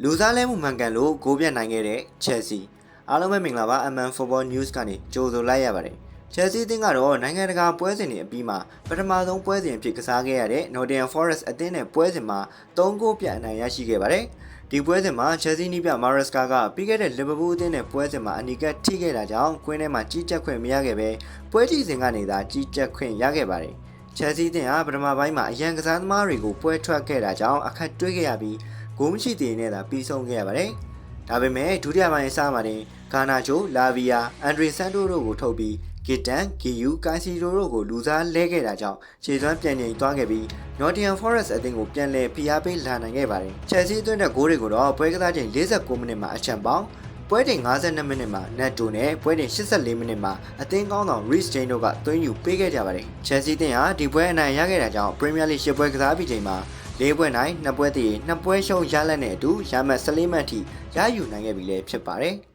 လူစားလဲမှုမှန်ကန်လို့ဂိုးပြတ်နိုင်ခဲ့တဲ့ Chelsea အားလုံးပဲမင်္ဂလာပါ MN Football News ကနေကြိုဆိုလိုက်ရပါတယ် Chelsea အသင်းကတော့နိုင်ငံတကာပွဲစဉ်တွေအပြီးမှာပထမဆုံးပွဲစဉ်အဖြစ်ကစားခဲ့ရတဲ့ Nottingham Forest အသင်းနဲ့ပွဲစဉ်မှာ3ဂိုးပြတ်အနိုင်ရရှိခဲ့ပါတယ်ဒီပွဲစဉ်မှာ Chelsea နီးပြ Maresca ကပြီးခဲ့တဲ့ Liverpool အသင်းနဲ့ပွဲစဉ်မှာအနီကပ်ထိခဲ့တာကြောင့်ကွင်းထဲမှာကြီးကြပ်ခွင့်မရခဲ့ပဲပွဲကြည့်စဉ်ကနေသာကြီးကြပ်ခွင့်ရခဲ့ပါတယ် Chelsea အသင်းဟာပထမပိုင်းမှာအရန်ကစားသမားတွေကိုပွဲထွက်ခဲ့တာကြောင့်အခက်တွေ့ခဲ့ရပြီး ဂိုးမရှိသေးတဲ့သာပြီးဆုံးခဲ့ရပါတယ်။ဒါပေမဲ့ဒုတိယပိုင်းအစမှာတင်ဂါနာချို၊လာဗီယာ၊အန်ဒရီဆန်တိုတို့ကိုထုတ်ပြီးဂီတန်၊ဂီယူ၊ကိုင်စီတိုတို့ကိုလူစားလဲခဲ့တာကြောင့်ခြေစွမ်းပြန်ငြိမ်သွားခဲ့ပြီး Nottingham Forest အသင်းကိုပြန်လည်ဖိအားပေးလာနိုင်ခဲ့ပါတယ်။ Chelsea အသင်းတဲ့ဂိုးတွေကိုတော့ပွဲကစားချိန်49မိနစ်မှာအချံပေါင်းပွဲတင်52မိနစ်မှာ Neto နဲ့ပွဲတင်84မိနစ်မှာအသင်းကောင်းဆောင် Reece James တို့ကသွင်းယူပေးခဲ့ကြပါတယ်။ Chelsea တင်ဟာဒီပွဲအနိုင်ရခဲ့တာကြောင့် Premier League 10ပွဲကစားပြီးချိန်မှာ ၄ပွဲနိုင်2ပွဲတည်2ပွဲရှုံးရလက်နဲ့အတူရမှတ်14မှတ်ထိရယူနိုင်ခဲ့ပြီလည်းဖြစ်ပါတယ်။